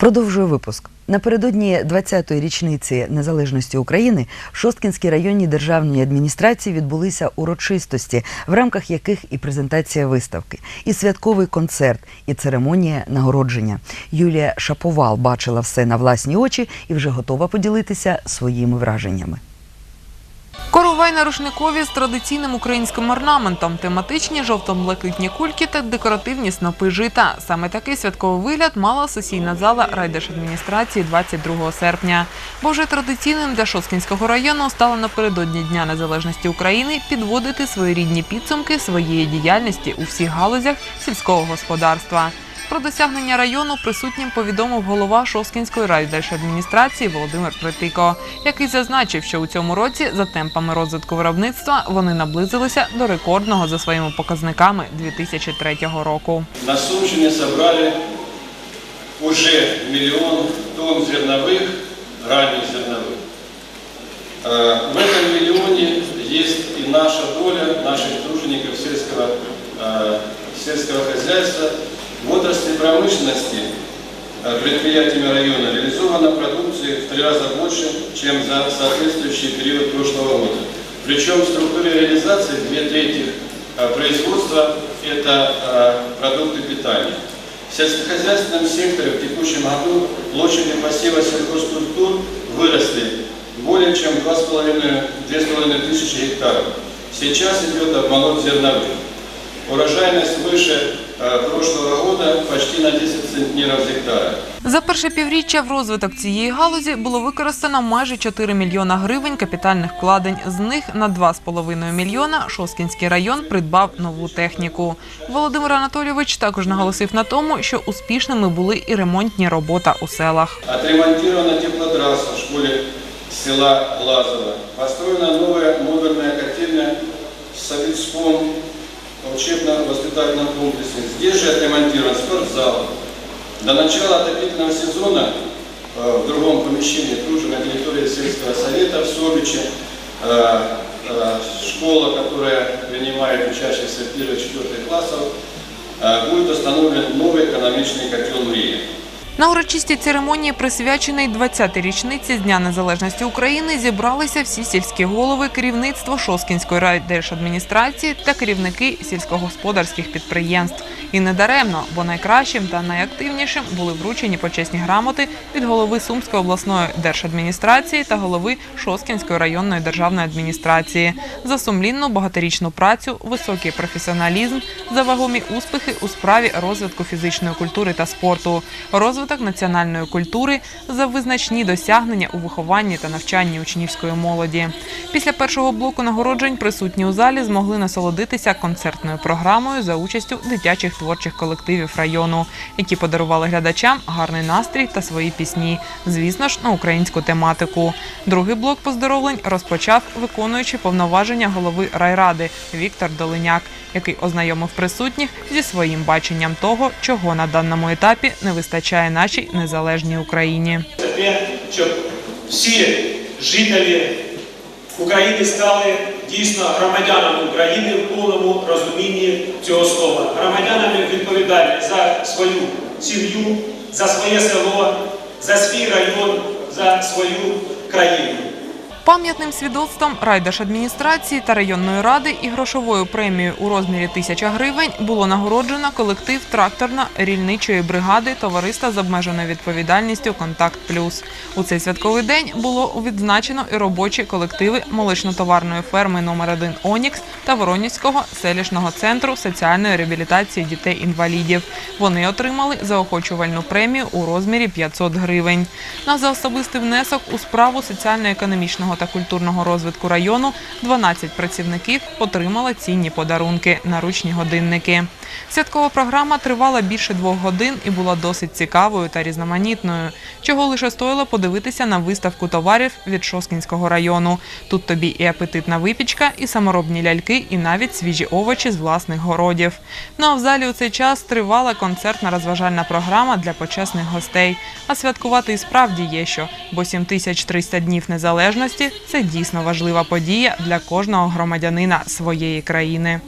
Продовжую випуск. Напередодні 20-ї річниці незалежності України в Шосткінській районній державній адміністрації відбулися урочистості, в рамках яких і презентація виставки, і святковий концерт, і церемонія нагородження. Юлія Шаповал бачила все на власні очі і вже готова поділитися своїми враженнями. Коровай на рушникові з традиційним українським орнаментом, тематичні жовто-блакитні кульки та декоративні снопи жита. Саме такий святковий вигляд мала сесійна зала райдержадміністрації 22 серпня. Бо вже традиційним для Шоскінського району стало напередодні Дня Незалежності України підводити своєрідні підсумки своєї діяльності у всіх галузях сільського господарства Про досягнення району присутнім повідомив голова Шоскінської райдержадміністрації Володимир Притико, який зазначив, що у цьому році за темпами розвитку виробництва вони наблизилися до рекордного за своїми показниками 2003 року. На Сумщине собрали уже миллион тонн зерновых, ранних зерновых. Э, В этом миллионе есть и наша доля наших тружеников сельского, э, сельского хозяйства. В отрасли промышленности э, предприятиями района реализована продукции в три раза больше, чем за соответствующий период прошлого года. Причем в структуре реализации две трети э, производства – это э, продукты питания. В сельскохозяйственном секторе в текущем году площади посева сельхозкультур выросли более чем 2,5 тысячи гектаров. Сейчас идет обмолот зерновых. Урожайность выше прошлого года почти на 10 центнеров с гектара. За перше півріччя в розвиток цієї галузі було використано майже 4 мільйона гривень капітальних вкладень. З них на 2,5 мільйона Шоскінський район придбав нову техніку. Володимир Анатолійович також наголосив на тому, що успішними були і ремонтні робота у селах. Отремонтирована теплотрасса в школе села Лазово. Построена новая модульная котельная в Савицком учебно-воспитательном комплексе. Здесь же отремонтирован спортзал. До начала отопительного сезона э, в другом помещении, тут же на территории сельского совета в Собиче, э, э, школа, которая принимает учащихся 1-4 классов, будет установлен новый экономичный котел «Мрия». На урочистій церемонії, присвячений 20-й річниці з Дня Незалежності України, зібралися всі сільські голови, керівництво Шоскінської райдержадміністрації та керівники сільськогосподарських підприємств. І не даремно, бо найкращим та найактивнішим були вручені почесні грамоти від голови Сумської обласної держадміністрації та голови Шоскінської районної державної адміністрації за сумлінну багаторічну працю, високий професіоналізм, за вагомі успіхи у справі розвитку фізичної культури та спорту, розвиток національної культури, за визначні досягнення у вихованні та навчанні учнівської молоді. Після першого блоку нагороджень присутні у залі змогли насолодитися концертною програмою за участю дитячих творчих колективів району, які подарували глядачам гарний настрій та свої пісні, звісно ж, на українську тематику. Другий блок поздоровлень розпочав виконуючи повноваження голови райради Віктор Долиняк, який ознайомив присутніх зі своїм баченням того, чого на даному етапі не вистачає нашій незалежній Україні. Це те, щоб всі жителі України стали дійсно громадянами України в повному розумінні цього слова. Громадянами відповідальні за свою сім'ю, за своє село, за свій район, за свою країну. Пам'ятним свідоцтвом райдержадміністрації та районної ради і грошовою премією у розмірі тисяча гривень було нагороджено колектив тракторно-рільничої бригади товариства з обмеженою відповідальністю Контакт Плюс. У цей святковий день було відзначено і робочі колективи молочно-товарної ферми номер 1 Онікс та Воронівського селищного центру соціальної реабілітації дітей-інвалідів. Вони отримали заохочувальну премію у розмірі 500 гривень. На за особистий внесок у справу соціально-економічного та культурного розвитку району 12 працівників отримали цінні подарунки наручні годинники. Святкова програма тривала більше двох годин і була досить цікавою та різноманітною, чого лише стоїло подивитися на виставку товарів від Шоскінського району. Тут тобі і апетитна випічка, і саморобні ляльки, і навіть свіжі овочі з власних городів. Ну а в залі у цей час тривала концертна розважальна програма для почесних гостей. А святкувати і справді є що, бо 7300 днів незалежності це дійсно важлива подія для кожного громадянина своєї країни.